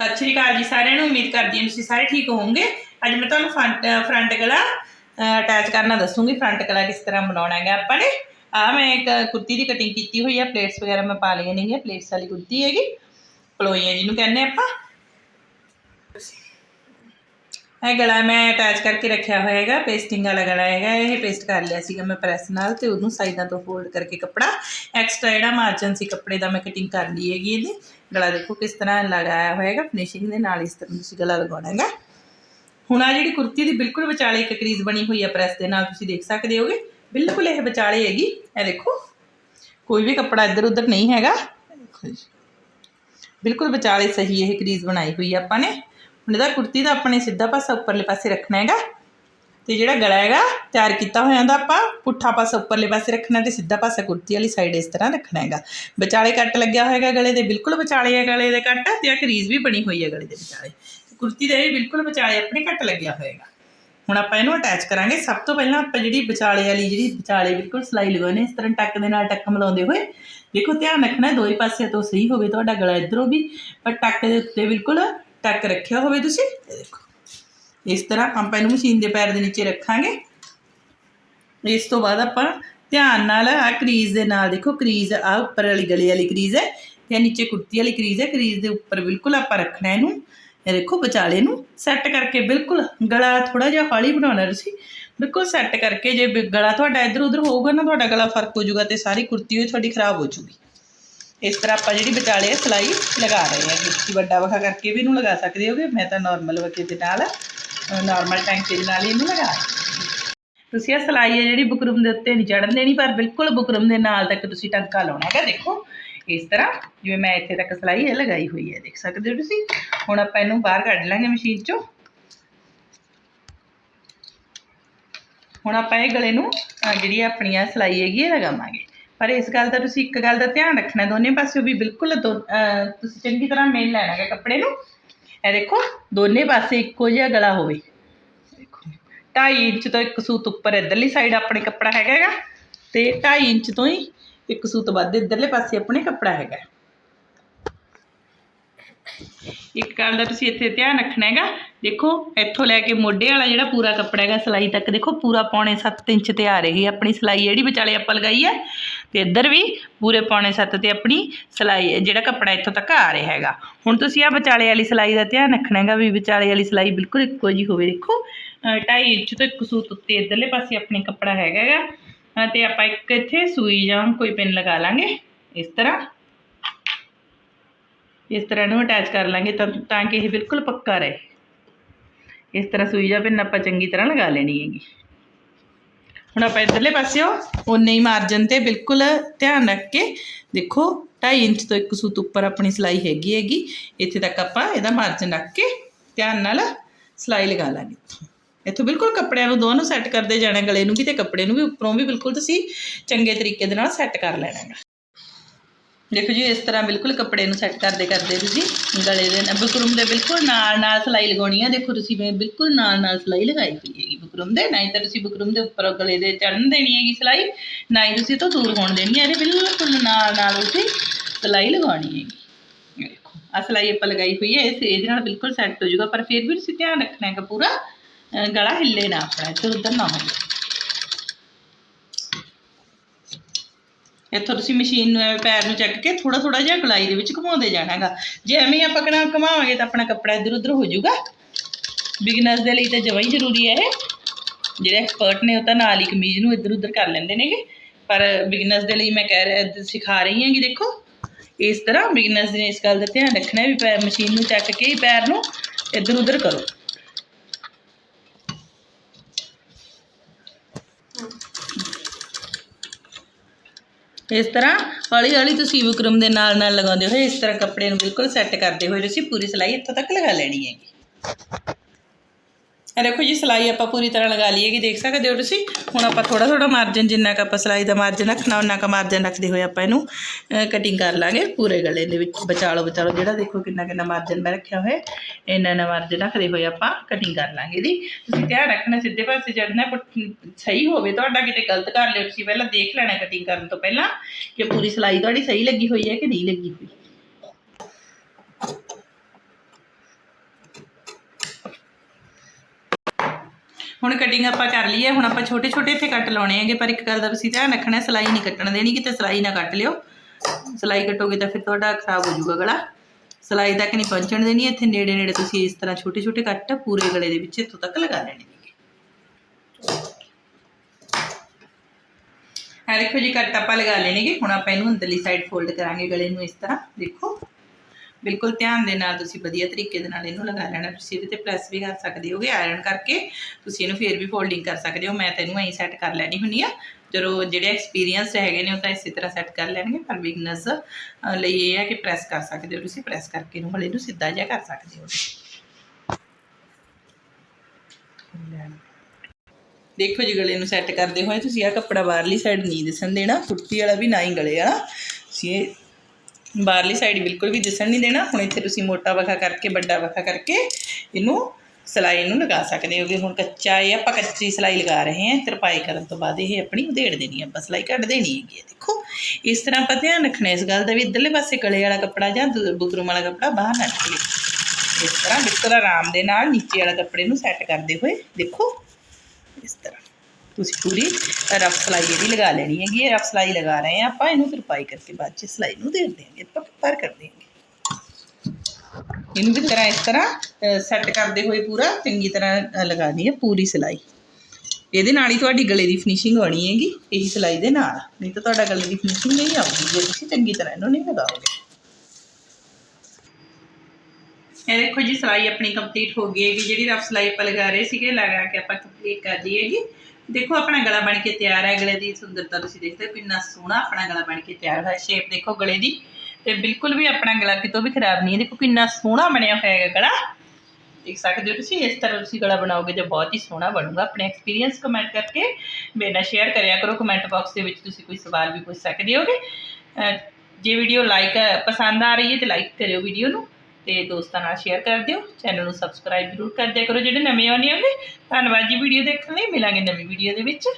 ਸਤਿ ਸ਼੍ਰੀ ਅਕਾਲ ਜੀ ਸਾਰਿਆਂ ਨੂੰ, ਉਮੀਦ ਕਰਦੀ ਹਾਂ ਤੁਸੀਂ ਸਾਰੇ ਠੀਕ ਹੋਵੋਗੇ। ਅੱਜ ਮੈਂ ਤੁਹਾਨੂੰ ਫਰੰਟ ਫਰੰਟ ਗਲਾ ਅਟੈਚ ਕਰਨਾ ਦੱਸੂਗੀ ਫਰੰਟ ਗਲਾ ਕਿਸ ਤਰ੍ਹਾਂ ਬਣਾਉਣਾ ਹੈਗਾ ਆਪਾਂ ਨੇ। ਆ ਮੈਂ ਇੱਕ ਕੁਰਤੀ ਦੀ ਕਟਿੰਗ ਕੀਤੀ ਹੋਈ ਆ ਪਲੇਟਸ ਵਗੈਰਾ ਮੈਂ ਪਾ ਲਈਆਂ ਨੇਗੀਆਂ ਪਲੇਟਸ ਵਾਲੀ ਕੁਰਤੀ ਹੈਗੀ। ਪਲੋਈਆਂ ਜਿਹਨੂੰ ਕਹਿੰਦੇ ਆਪਾਂ। ਇਹ ਗਲਾ ਮੈਂ ਅਟੈਚ ਕਰਕੇ ਰੱਖਿਆ ਹੋਇਆ ਹੈਗਾ ਪੇਸਟਿੰਗ ਵਾਲਾ ਗਲਾ ਹੈਗਾ, ਇਹ ਪੇਸਟ ਕਰ ਲਿਆ ਸੀਗਾ ਮੈਂ ਪ੍ਰੈਸ ਨਾਲ ਤੇ ਉਹਨੂੰ ਸਾਈਡਾਂ ਤੋਂ ਫੋਲਡ ਕਰਕੇ ਕੱਪੜਾ ਐਕਸਟਰਾ ਜਿਹੜਾ ਮਾਰਜਨ ਸੀ ਕੱਪੜੇ ਦਾ ਮੈਂ ਕਟਿੰਗ ਕਰ ਲਈ ਹੈਗੀ ਇਹਦੀ। ਗਲਾ ਦੇਖੋ ਕਿਸ ਤਰ੍ਹਾਂ ਲਗਾਇਆ ਹੋਇਆ ਹੈਗਾ ਫਿਨਿਸ਼ਿੰਗ ਦੇ ਨਾਲ ਇਸ ਤਰ੍ਹਾਂ ਤੁਸੀਂ ਗਲਾ ਲਗਾਉਣਾ ਹੈਗਾ ਹੁਣ ਆ ਜਿਹੜੀ ਕੁਰਤੀ ਦੀ ਬਿਲਕੁਲ ਵਿਚਾਲੇ ਇੱਕ ਕਰੀਜ਼ ਬਣੀ ਹੋਈ ਹੈ ਪ੍ਰੈਸ ਦੇ ਨਾਲ, ਤੁਸੀਂ ਦੇਖ ਸਕਦੇ ਹੋਗੇ, ਬਿਲਕੁਲ ਇਹ ਵਿਚਾਲੇ ਹੈਗੀ, ਇਹ ਦੇਖੋ, ਕੋਈ ਵੀ ਕੱਪੜਾ ਇੱਧਰ ਉੱਧਰ ਨਹੀਂ ਹੈਗਾ। ਬਿਲਕੁਲ ਵਿਚਾਲੇ ਸਹੀ ਇਹ ਕਰੀਜ਼ ਬਣਾਈ ਹੋਈ ਆਪਾਂ ਨੇ। ਹੁਣ ਇਹਦਾ ਕੁੜਤੀ ਦਾ ਆਪਣੇ ਸਿੱਧਾ ਪਾਸਾ ਉੱਪਰਲੇ ਪਾਸੇ ਰੱਖਣਾ ਹੈਗਾ। ਤੇ ਜਿਹੜਾ ਗਲਾ ਹੈਗਾ, ਤਿਆਰ ਕੀਤਾ ਹੋਇਆ ਦਾ ਆਪਾਂ ਪੁੱਠਾ ਪਾਸਾ ਉੱਪਰਲੇ ਪਾਸੇ ਰੱਖਣਾ ਤੇ ਸਿੱਧਾ ਪਾਸਾ ਕੁੜਤੀ ਵਾਲੀ ਸਾਈਡ ਇਸ ਤਰ੍ਹਾਂ ਰੱਖਣਾ ਹੈਗਾ। ਵਿਚਾਲੇ ਕੱਟ ਲੱਗਿਆ ਹੋਏਗਾ ਗਲੇ ਦੇ, ਬਿਲਕੁਲ ਵਿਚਾਲੇ ਹੈ ਗਲੇ ਦੇ ਕੱਟ ਤੇ ਆ ਕਰੀਜ਼ ਵੀ ਬਣੀ ਹੋਈ ਹੈ ਗਲੇ ਦੇ ਵਿਚਾਲੇ। ਕੁੜਤੀ ਦੇ ਵੀ ਬਿਲਕੁਲ ਵਿਚਾਲੇ ਆਪਣੇ ਕੱਟ ਲੱਗਿਆ ਹੋਏਗਾ ਹੁਣ ਆਪਾਂ ਇਹਨੂੰ ਅਟੈਚ ਕਰਾਂਗੇ। ਸਭ ਤੋਂ ਪਹਿਲਾਂ ਆਪਾਂ ਜਿਹੜੀ ਵਿਚਾਲੇ ਵਾਲੀ, ਜਿਹੜੀ ਵਿਚਾਲੇ ਬਿਲਕੁਲ ਸਲਾਈ ਲਗਾਉਣੀ ਇਸ ਤਰ੍ਹਾਂ ਟੱਕ ਦੇ ਨਾਲ ਟੱਕ ਮਿਲਾਉਂਦੇ ਹੋਏ, ਦੇਖੋ ਧਿਆਨ ਰੱਖਣਾ ਦੋਵੇਂ ਪਾਸੇ ਤੋਂ ਸਹੀ ਹੋਵੇ ਤੁਹਾਡਾ ਗਲਾ ਇਧਰੋਂ ਵੀ, ਪਰ ਟੱਕ ਦੇ ਉੱਤੇ ਬਿਲਕੁਲ ਟੱਕ ਰੱਖਿਆ ਹੋਵੇ ਤੁਸੀਂ, ਇਹ ਦੇਖੋ। ਇਸ ਤਰ੍ਹਾਂ ਆਪਾਂ ਇਹਨੂੰ ਮਸ਼ੀਨ ਦੇ ਪੈਰ ਦੇ ਨੀਚੇ ਰੱਖਾਂਗੇ। ਇਸ ਤੋਂ ਬਾਅਦ ਆਪਾਂ ਧਿਆਨ ਨਾਲ ਆ ਕਰੀਜ਼ ਦੇ ਨਾਲ ਦੇਖੋ ਕਰੀਜ਼ ਆ ਉੱਪਰ ਵਾਲੀ ਗਲੇ ਵਾਲੀ ਕਰੀਜ਼ ਹੈ ਤੇ ਨੀਚੇ ਕੁੜਤੀ ਵਾਲੀ ਕਰੀਜ਼ ਹੈ ਕਰੀਜ਼ ਦੇ ਉੱਪਰ ਬਿਲਕੁਲ ਆਪਾਂ ਰੱਖਣਾ ਇਹਨੂੰ। ਇਹ ਦੇਖੋ, ਵਿਚਾਲੇ ਨੂੰ ਸੈੱਟ ਕਰਕੇ ਬਿਲਕੁਲ ਗਲਾ ਥੋੜਾ ਜਿਹਾ ਹੌਲੀ ਬਣਾਉਣਾ ਤੁਸੀਂ। ਬਿਲਕੁਲ ਸੈੱਟ ਕਰਕੇ ਜੇ ਗਲਾ ਤੁਹਾਡਾ ਇੱਧਰ ਉੱਧਰ ਹੋਊਗਾ ਨਾ, ਤੁਹਾਡਾ ਗਲਾ ਫ਼ਰਕ ਹੋ ਜਾਊਗਾ ਤੇ ਸਾਰੀ ਕੁੜਤੀ ਹੋਈ ਤੁਹਾਡੀ ਖਰਾਬ ਹੋ ਜਾਊਗੀ। ਇਸ ਤਰ੍ਹਾਂ ਆਪਾਂ ਜਿਹੜੀ ਵਿਚਾਲੇ ਆ ਸਿਲਾਈ ਲਗਾ ਰਹੇ ਹਾਂ ਤੁਸੀਂ ਵੱਡਾ ਵਖਾ ਕਰਕੇ ਵੀ ਇਹਨੂੰ ਲਗਾ ਸਕਦੇ ਹੋਗੇ, ਮੈਂ ਤਾਂ ਨਾਰਮਲ ਵਕੇ ਦੇ ਨਾਲ ਨਾਰਮਲ ਟੈਂਕੇ ਦੇ ਨਾਲ ਹੀ ਇਹਨੂੰ ਲਗਾ ਰਹੀ ਤੁਸੀਂ ਇਹ ਸਿਲਾਈ ਹੈ ਜਿਹੜੀ ਬੁਕਰਮ ਦੇ ਉੱਤੇ ਨਹੀਂ ਚੜਨ ਦੇਣੀ, ਪਰ ਬਿਲਕੁਲ ਬੁਕਰਮ ਦੇ ਨਾਲ ਤੱਕ ਤੁਸੀਂ ਟਾਂਕਾ ਲਾਉਣਾ ਹੈਗਾ, ਦੇਖੋ। ਇਸ ਤਰ੍ਹਾਂ ਜਿਵੇਂ ਮੈਂ ਇੱਥੇ ਤੱਕ ਸਿਲਾਈ ਇਹ ਲਗਾਈ ਹੋਈ ਹੈ, ਦੇਖ ਸਕਦੇ ਹੋ ਤੁਸੀਂ। ਹੁਣ ਆਪਾਂ ਇਹਨੂੰ ਬਾਹਰ ਕੱਢ ਲਾਂਗੇ ਮਸ਼ੀਨ ਚੋਂ। ਹੁਣ ਆਪਾਂ ਇਹ ਗਲੇ ਨੂੰ ਜਿਹੜੀ ਆਪਣੀ ਆ ਸਿਲਾਈ ਹੈਗੀ, ਇਹ ਲਗਾਵਾਂਗੇ। ਪਰ ਇਸ ਗੱਲ ਦਾ ਤੁਸੀਂ ਇੱਕ ਗੱਲ ਦਾ ਧਿਆਨ ਰੱਖਣਾ ਦੋਨੇ ਪਾਸਿਓਂ ਵੀ ਬਿਲਕੁਲ ਦੋ- ਤੁਸੀਂ ਚੰਗੀ ਤਰ੍ਹਾਂ ਮੇਲ ਲੈਣਾ ਹੈ ਕੱਪੜੇ ਨੂੰ। ਇਹ ਦੇਖੋ, ਦੋਨੇ ਪਾਸੇ ਇੱਕੋ ਜਿਹਾ ਗਲਾ ਹੋਵੇ। ਦੇਖੋ 2.5 ਇੰਚ ਤੋਂ ਇੱਕ ਸੂਤ ਉੱਪਰ ਇਧਰਲੀ ਸਾਈਡ ਆਪਣੇ ਕੱਪੜਾ ਹੈਗਾ ਹੈਗਾ, ਤੇ 2.5 ਇੰਚ ਤੋਂ ਹੀ ਇੱਕ ਸੂਤ ਵੱਧ ਇਧਰਲੇ ਪਾਸੇ ਆਪਣੇ ਕੱਪੜਾ ਹੈਗਾ। ਇੱਕ ਗੱਲ ਦਾ ਤੁਸੀਂ ਇੱਥੇ ਧਿਆਨ ਰੱਖਣਾ ਹੈਗਾ, ਦੇਖੋ ਇੱਥੋਂ ਲੈ ਕੇ ਮੋਢੇ ਵਾਲਾ ਜਿਹੜਾ ਪੂਰਾ ਕੱਪੜਾ ਹੈਗਾ ਸਿਲਾਈ ਤੱਕ, ਦੇਖੋ ਪੂਰਾ ਪੌਣੇ 7 ਇੰਚ ਤੇ ਆ ਰਹੀ ਹੈ ਆਪਣੀ ਸਿਲਾਈ ਜਿਹੜੀ ਵਿਚਾਲੇ ਆਪਾਂ ਲਗਾਈ ਹੈ ਤੇ ਇੱਧਰ ਵੀ ਪੂਰੇ ਪੌਣੇ 7 ਤੇ ਆਪਣੀ ਸਿਲਾਈ, ਜਿਹੜਾ ਕੱਪੜਾ ਇੱਥੋਂ ਤੱਕ ਆ ਰਿਹਾ ਹੈਗਾ। ਹੁਣ ਤੁਸੀਂ ਆ ਵਿਚਾਲੇ ਵਾਲੀ ਸਿਲਾਈ ਦਾ ਧਿਆਨ ਰੱਖਣਾ ਹੈਗਾ ਵੀ ਵਿਚਾਲੇ ਵਾਲੀ ਸਿਲਾਈ ਬਿਲਕੁਲ ਇੱਕੋ ਜੀ ਹੋਵੇ, ਦੇਖੋ। 2.5 ਇੰਚ ਤੋਂ ਇੱਕ ਸੂਤ ਉੱਤੇ ਇੱਧਰਲੇ ਪਾਸੇ ਆਪਣੇ ਕੱਪੜਾ ਹੈਗਾ ਹੈਗਾ। ਅਹ ਤੇ ਆਪਾਂ ਇੱਕ ਇੱਥੇ ਸੂਈ ਜਾਂ ਕੋਈ ਪਿੰਨ ਲਗਾ ਲਾਂਗੇ, ਇਸ ਤਰ੍ਹਾਂ। ਇਸ ਤਰ੍ਹਾਂ ਇਹਨੂੰ ਅਟੈਚ ਕਰ ਲਾਂਗੇ ਤਾਂ ਤਾਂ ਕਿ ਇਹ ਬਿਲਕੁਲ ਪੱਕਾ ਰਹੇ। ਇਸ ਤਰ੍ਹਾਂ ਸੂਈ ਜਾਂ ਪਿੰਨ ਆਪਾਂ ਚੰਗੀ ਤਰ੍ਹਾਂ ਲਗਾ ਲੈਣੀ ਹੈਗੀ। ਹੁਣ ਆਪਾਂ ਇਧਰਲੇ ਪਾਸਿਓ ਉਨੇ ਹੀ ਮਾਰਜਨ ਤੇ ਬਿਲਕੁਲ ਧਿਆਨ ਰੱਖ ਕੇ ਦੇਖੋ 2.5 ਇੰਚ ਤੋਂ ਇੱਕ ਸੂਤ ਉੱਪਰ ਆਪਣੀ ਸਿਲਾਈ ਹੈਗੀ ਹੈਗੀ। ਇੱਥੇ ਤੱਕ ਆਪਾਂ ਇਹਦਾ ਮਾਰਜਨ ਰੱਖ ਕੇ ਧਿਆਨ ਨਾਲ ਸਿਲਾਈ ਲਗਾ ਲਾਂਗੇ। ਇੱਥੋਂ ਇੱਥੋਂ ਬਿਲਕੁਲ ਕੱਪੜਿਆਂ ਨੂੰ ਦੋਵਾਂ ਨੂੰ ਸੈੱਟ ਕਰਦੇ ਜਾਣਾ, ਗਲੇ ਨੂੰ ਵੀ ਤੇ ਕੱਪੜੇ ਨੂੰ ਵੀ, ਉੱਪਰੋਂ ਵੀ ਬਿਲਕੁਲ ਤੁਸੀਂ ਚੰਗੇ ਤਰੀਕੇ ਦੇ ਨਾਲ ਸੈੱਟ ਕਰ ਲੈਣਾ ਹੈਗਾ। ਦੇਖੋ ਜੀ, ਇਸ ਤਰ੍ਹਾਂ ਬਿਲਕੁਲ ਕੱਪੜੇ ਨੂੰ ਸੈੱਟ ਕਰਦੇ ਕਰਦੇ ਤੁਸੀਂ ਗਲੇ ਦੇ ਨਾਲ ਦੇ ਬਿਲਕੁਲ ਨਾਲ ਨਾਲ ਸਿਲਾਈ ਲਗਾਉਣੀ ਹੈ ਦੇਖੋ ਤੁਸੀਂ ਮੈਂ ਬਿਲਕੁਲ ਨਾਲ ਨਾਲ ਸਿਲਾਈ ਲਗਾਈ ਹੋਈ ਹੈਗੀ ਬੁਕਰਮ ਦੇ। ਨਹੀਂ ਤਾਂ ਤੁਸੀਂ ਬੁਕਰਮ ਦੇ ਉੱਪਰ ਗਲੇ ਦੇ ਚੜਨ ਦੇਣੀ ਹੈਗੀ ਸਿਲਾਈ, ਨਾ ਹੀ ਤੁਸੀਂ ਤੋਂ ਦੂਰ ਹੋਣ ਦੇਣੀ ਹੈ ਇਹਦੇ ਬਿਲਕੁਲ ਨਾਲ ਨਾਲ ਤੁਸੀਂ ਸਿਲਾਈ ਲਗਾਉਣੀ ਹੈਗੀ। ਦੇਖੋ ਆ ਸਿਲਾਈ ਆਪਾਂ ਲਗਾਈ ਹੋਈ ਹੈ, ਇਸ ਇਹਦੇ ਨਾਲ ਬਿਲਕੁਲ ਸੈੱਟ ਹੋ ਜਾਊਗਾ। ਪਰ ਫਿਰ ਵੀ ਤੁਸੀਂ ਧਿਆਨ ਰੱਖਣਾ ਹੈਗਾ ਪੂਰਾ ਗਲਾ ਹਿੱਲੇ ਨਾ ਆਪਣਾ ਇੱਧਰ ਉੱਧਰ ਨਾ ਹੋਵੇ। ਇੱਥੋਂ ਤੁਸੀਂ ਮਸ਼ੀਨ ਨੂੰ ਐਵੇਂ ਪੈਰ ਨੂੰ ਚੱਕ ਕੇ ਥੋੜਾ ਥੋੜਾ ਜਿਹਾ ਗਲਾਈ ਦੇ ਵਿੱਚ ਘੁਮਾਉਂਦੇ ਜਾਣਾ ਹੈਗਾ ਜੇ ਐਵੇਂ ਆਪਾਂ ਕਣਾ ਘੁਮਾਵਾਂਗੇ ਤਾਂ ਆਪਣਾ ਕੱਪੜਾ ਇੱਧਰ ਉੱਧਰ ਹੋ ਜਾਊਗਾ। ਬਿਗਨਰਸ ਦੇ ਲਈ ਤਾਂ ਜਮਾਂ ਹੀ ਜ਼ਰੂਰੀ ਹੈ ਇਹ। ਜਿਹੜੇ ਐਕਸਪਰਟ ਨੇ ਉਹ ਤਾਂ ਨਾਲ ਹੀ ਕਮੀਜ਼ ਨੂੰ ਇੱਧਰ ਉੱਧਰ ਕਰ ਲੈਂਦੇ ਨੇਗੇ। ਪਰ ਬਿਗਨਰਸ ਦੇ ਲਈ ਮੈਂ ਕਹਿ ਰਿਹਾ ਸਿਖਾ ਰਹੀ ਹਾਂ ਕਿ ਦੇਖੋ। ਇਸ ਤਰ੍ਹਾਂ ਬਿਗਨਰਸ ਨੇ ਇਸ ਗੱਲ ਦਾ ਧਿਆਨ ਰੱਖਣਾ ਵੀ ਪੈਰ ਮਸ਼ੀਨ ਨੂੰ ਚੱਕ ਕੇ ਹੀ ਪੈਰ ਨੂੰ ਇੱਧਰ ਉੱਧਰ ਕਰੋ। ਇਸ ਤਰ੍ਹਾਂ ਹੌਲੀ ਹੌਲੀ ਤੁਸੀਂ ਵਿਕਰਮ ਦੇ ਨਾਲ ਨਾਲ ਲਗਾਉਂਦੇ ਹੋਏ ਇਸ ਤਰ੍ਹਾਂ ਕੱਪੜੇ ਨੂੰ ਬਿਲਕੁਲ ਸੈੱਟ ਕਰਦੇ ਹੋਏ ਤੁਸੀਂ ਪੂਰੀ ਸਿਲਾਈ ਇੱਥੋਂ ਤੱਕ ਲਗਾ ਲੈਣੀ ਹੈਗੀ। ਇਹ ਦੇਖੋ ਜੀ, ਸਿਲਾਈ ਆਪਾਂ ਪੂਰੀ ਤਰ੍ਹਾਂ ਲਗਾ ਲਈ ਹੈਗੀ ਦੇਖ ਸਕਦੇ ਹੋ ਤੁਸੀਂ। ਹੁਣ ਆਪਾਂ ਥੋੜਾ ਥੋੜਾ ਮਾਰਜਨ ਜਿੰਨਾ ਕ ਆਪਾਂ ਸਿਲਾਈ ਦਾ ਮਾਰਜਨ ਰੱਖਣਾ ਉਹਨਾਂ ਕ ਮਾਰਜਨ ਰੱਖਦੇ ਹੋਏ ਆਪਾਂ ਇਹਨੂੰ ਕਟਿੰਗ ਕਰ ਲਾਂਗੇ ਪੂਰੇ ਗਲੇ ਦੇ ਵਿੱਚ। ਬਚਾਲੋ ਬਚਾਲੋ ਜਿਹੜਾ ਦੇਖੋ ਕਿੰਨਾ ਕਿੰਨਾ ਮਾਰਜਨ ਮੈਂ ਰੱਖਿਆ ਹੋਇਆ, ਇੰਨਾ ਇੰਨਾ ਮਾਰਜਨ ਰੱਖਦੇ ਹੋਏ ਆਪਾਂ ਕਟਿੰਗ ਕਰ ਲਾਂਗੇ ਇਹਦੀ। ਤੁਸੀਂ ਧਿਆਨ ਰੱਖਣਾ, ਸਿੱਧੇ ਪਾਸੇ ਚੜਨਾ ਸਹੀ ਹੋਵੇ ਤੁਹਾਡਾ ਕਿਤੇ ਗਲਤ ਕਰ ਲਿਓ। ਤੁਸੀਂ ਪਹਿਲਾਂ ਦੇਖ ਲੈਣਾ ਕਟਿੰਗ ਕਰਨ ਤੋਂ ਪਹਿਲਾਂ ਕਿ ਪੂਰੀ ਸਿਲਾਈ ਤੁਹਾਡੀ ਸਹੀ ਲੱਗੀ ਹੋਈ ਹੈ ਕਿ ਨਹੀਂ ਲੱਗੀ ਹੋਈ। ਹੁਣ ਕਟਿੰਗ ਆਪਾਂ ਕਰ ਲਈ ਹੈ ਹੁਣ ਆਪਾਂ ਛੋਟੇ ਛੋਟੇ ਇੱਥੇ ਕੱਟ ਲਾਉਣੇ ਹੈਗੇ ਪਰ ਇੱਕ ਗੱਲ ਦਾ ਤੁਸੀਂ ਧਿਆਨ ਰੱਖਣਾ ਹੈ, ਸਿਲਾਈ ਨਹੀਂ ਕੱਟਣ ਦੇਣੀ ਕਿਤੇ ਸਿਲਾਈ ਨਾ ਕੱਟ ਲਿਓ। ਸਿਲਾਈ ਕੱਟੋਗੇ ਤਾਂ ਫਿਰ ਤੁਹਾਡਾ ਖਰਾਬ ਹੋ ਜਾਊਗਾ ਗਲਾ। ਸਿਲਾਈ ਤੱਕ ਨਹੀਂ ਪਹੁੰਚਣ ਦੇਣੀ ਇੱਥੇ ਨੇੜੇ ਨੇੜੇ ਤੁਸੀਂ ਇਸ ਤਰ੍ਹਾਂ ਛੋਟੇ ਛੋਟੇ ਕੱਟ ਪੂਰੇ ਗਲੇ ਦੇ ਵਿੱਚ ਇੱਥੋਂ ਤੱਕ ਲਗਾ ਲੈਣੇ ਨੇ ਆ ਦੇਖੋ ਜੀ ਕੱਟ ਆਪਾਂ ਲਗਾ ਲੈਣਗੇ ਹੁਣ ਆਪਾਂ ਇਹਨੂੰ ਅੰਦਰਲੀ ਸਾਈਡ ਫੋਲਡ ਕਰਾਂਗੇ ਗਲੇ ਨੂੰ ਇਸ ਤਰ੍ਹਾਂ ਦੇਖੋ। ਬਿਲਕੁਲ ਧਿਆਨ ਦੇ ਨਾਲ ਤੁਸੀਂ ਵਧੀਆ ਤਰੀਕੇ ਦੇ ਨਾਲ ਇਹਨੂੰ ਲਗਾ ਲੈਣਾ। ਤੁਸੀਂ ਇਹਦੇ ਤੇ ਪ੍ਰੈਸ ਵੀ ਕਰ ਸਕਦੇ ਹੋਗੇ ਆਇਰਨ ਕਰਕੇ ਤੁਸੀਂ ਇਹਨੂੰ ਫੇਰ ਵੀ ਫੋਲਡਿੰਗ ਕਰ ਸਕਦੇ ਹੋ। ਮੈਂ ਤਾਂ ਇਹਨੂੰ ਐਂ ਸੈੱਟ ਕਰ ਲੈਣੀ ਹੁੰਨੀ ਆ। ਜਦੋਂ ਜਿਹੜੇ ਐਕਸਪੀਰੀਅੰਸ ਹੈਗੇ ਨੇ ਉਹ ਤਾਂ ਇਸੇ ਤਰ੍ਹਾਂ ਸੈੱਟ ਕਰ ਲੈਣਗੇ, ਪਰ ਬਿਗਨਰਸ ਲਈ ਇਹ ਹੈ ਕਿ ਪ੍ਰੈਸ ਕਰ ਸਕਦੇ ਹੋ ਤੁਸੀਂ ਪ੍ਰੈਸ ਕਰਕੇ ਇਹਨੂੰ ਹਲੇ ਨੂੰ ਸਿੱਧਾ ਜਿਹਾ ਕਰ ਸਕਦੇ ਹੋ। ਦੇਖੋ ਜੀ, ਗਲੇ ਨੂੰ ਸੈੱਟ ਕਰਦੇ ਹੋਏ ਤੁਸੀਂ ਆ ਕੱਪੜਾ ਬਾਹਰਲੀ ਸਾਈਡ ਨਹੀਂ ਦਿਸਣ ਦੇਣਾ, ਕੁੜਤੀ ਵਾਲਾ ਵੀ ਨਾ ਹੀ ਗਲੇ ਵਾਲਾ। ਤੁਸੀਂ ਬਾਹਰਲੀ ਸਾਈਡ ਬਿਲਕੁਲ ਵੀ ਦਿਸਣ ਨਹੀਂ ਦੇਣਾ। ਹੁਣ ਇੱਥੇ ਤੁਸੀਂ ਮੋਟਾ ਵਖਾ ਕਰਕੇ, ਵੱਡਾ ਵਖਾ ਕਰਕੇ ਇਹਨੂੰ ਸਿਲਾਈ ਨੂੰ ਲਗਾ ਸਕਦੇ ਹੋਗੇ। ਹੁਣ ਕੱਚਾ ਇਹ ਆਪਾਂ ਕੱਚੀ ਸਿਲਾਈ ਲਗਾ ਰਹੇ ਹਾਂ। ਤਰਪਾਈ ਕਰਨ ਤੋਂ ਬਾਅਦ ਇਹ ਆਪਣੀ ਉਧੇੜ ਦੇਣੀ ਹੈ ਆਪਾਂ ਸਿਲਾਈ ਕੱਢ ਦੇਣੀ ਹੈਗੀ ਹੈ ਦੇਖੋ, ਇਸ ਤਰ੍ਹਾਂ ਆਪਾਂ ਧਿਆਨ ਰੱਖਣਾ ਇਸ ਗੱਲ ਦਾ ਵੀ ਇੱਧਰਲੇ ਪਾਸੇ ਗਲੇ ਵਾਲਾ ਕੱਪੜਾ ਜਾਂ ਦੂ- ਬੁਕਰਮ ਵਾਲਾ ਕੱਪੜਾ ਬਾਹਰ ਨਾ ਨਿਕਲੇ। ਇਸ ਤਰ੍ਹਾਂ ਬਿਲਕੁਲ ਆਰਾਮ ਦੇ ਨਾਲ ਨੀਚੇ ਵਾਲਾ ਕੱਪੜੇ ਨੂੰ ਸੈੱਟ ਕਰਦੇ ਹੋਏ ਦੇਖੋ। ਇਸ ਤਰ੍ਹਾਂ। ਤੁਸੀਂ ਪੂਰੀ ਰਫ ਸਲਾਈ ਇਹਦੀ ਲਗਾ ਲੈਣੀ ਹੈਗੀ ਹੈ ਰਫ ਸਲਾਈ ਲਗਾ ਰਹੇ ਹਾਂ ਆਪਾਂ ਇਹਨੂੰ ਤਰਪਾਈ ਕਰਕੇ ਬਾਅਦ ਚ ਸਲਾਈ ਨੂੰ ਦੇ ਦੇਵਾਂਗੇ ਆਪਾਂ ਪਰ ਕਰ ਦੇਵਾਂਗੇ ਇਹਨੂੰ ਵੀ ਤਰ੍ਹਾਂ ਇਸ ਤਰ੍ਹਾਂ ਸੈੱਟ ਕਰਦੇ ਹੋਏ ਪੂਰਾ ਚੰਗੀ ਤਰ੍ਹਾਂ ਅ, ਲਗਾਉਣੀ ਹੈ ਪੂਰੀ ਸਲਾਈ। ਇਹਦੇ ਨਾਲ ਹੀ ਤੁਹਾਡੀ ਗਲੇ ਦੀ ਫਿਨਿਸ਼ਿੰਗ ਹੋਣੀ ਹੈਗੀ ਇਹੀ ਸਲਾਈ ਦੇ ਨਾਲ। ਨਹੀਂ ਤਾਂ ਤੁਹਾਡਾ ਗਲੇ ਦੀ ਫਿਨਿਸ਼ਿੰਗ ਨਹੀਂ ਆਊਗੀ ਜੇ ਤੁਸੀਂ ਚੰਗੀ ਤਰ੍ਹਾਂ ਇਹਨੂੰ ਨਹੀਂ ਲਗਾਓਗੇ। ਇਹ ਦੇਖੋ ਜੀ ਸਲਾਈ ਆਪਣੀ ਕੰਪਲੀਟ ਹੋ ਗਈ ਹੈਗੀ। ਜਿਹੜੀ ਰਫ ਸਲਾਈ ਆਪਾਂ ਲਗਾ ਰਹੇ ਸੀਗੇ ਲਗਾ ਕੇ ਆਪਾਂ ਕੰਪਲੀਟ ਕਰ ਲਈ ਹੈਗੀ ਦੇਖੋ, ਆਪਣਾ ਗਲਾ ਬਣ ਕੇ ਤਿਆਰ ਹੈ, ਗਲੇ ਦੀ ਸੁੰਦਰਤਾ ਤੁਸੀਂ ਦੇਖਦੇ ਹੋ, ਕਿੰਨਾ ਸੋਹਣਾ ਆਪਣਾ ਗਲਾ ਬਣ ਕੇ ਤਿਆਰ ਹੋਇਆ ਸ਼ੇਪ ਦੇਖੋ ਗਲੇ ਦੀ। ਤੇ ਬਿਲਕੁਲ ਵੀ ਆਪਣਾ ਗਲਾ ਕਿਤੋਂ ਵੀ ਖਰਾਬ ਨਹੀਂ ਹੈ, ਦੇਖੋ ਕਿੰਨਾ ਸੋਹਣਾ ਬਣਿਆ ਹੋਇਆ ਹੈ ਗਲਾ। ਦੇਖ ਸਕਦੇ ਹੋ ਤੁਸੀਂ, ਇਸ ਤਰ੍ਹਾਂ ਤੁਸੀਂ ਗਲਾ ਬਣਾਓਗੇ ਤਾਂ ਬਹੁਤ ਹੀ ਸੋਹਣਾ ਬਣੂਗਾ। ਆਪਣੇ ਐਕਸਪੀਰੀਅੰਸ ਕਮੈਂਟ ਕਰਕੇ ਮੇਰੇ ਨਾਲ ਸ਼ੇਅਰ ਕਰਿਆ ਕਰੋ ਕਮੈਂਟ ਬਾਕਸ ਦੇ ਵਿੱਚ ਤੁਸੀਂ ਕੋਈ ਸਵਾਲ ਵੀ ਪੁੱਛ ਸਕਦੇ ਹੋਗੇ। ਜੇ ਵੀਡੀਓ ਲਾਈਕ ਪਸੰਦ ਆ ਰਹੀ ਹੈ ਤੇ ਲਾਈਕ ਕਰਿਓ ਵੀਡੀਓ ਨੂੰ। ਤੇ ਦੋਸਤਾਂ ਨਾਲ ਸ਼ੇਅਰ ਕਰ ਦਿਓ। ਚੈਨਲ ਨੂੰ ਸਬਸਕ੍ਰਾਈਬ ਜ਼ਰੂਰ ਕਰ ਦਿਆ ਕਰੋ। ਜਿਹੜੇ ਨਵੇਂ ਆਉਂਦੇ ਹੋਗੇ ਧੰਨਵਾਦ ਜੀ ਵੀਡੀਓ ਦੇਖਣ ਲਈ। ਮਿਲਾਂਗੇ ਨਵੀਂ ਵੀਡੀਓ ਦੇ ਵਿੱਚ।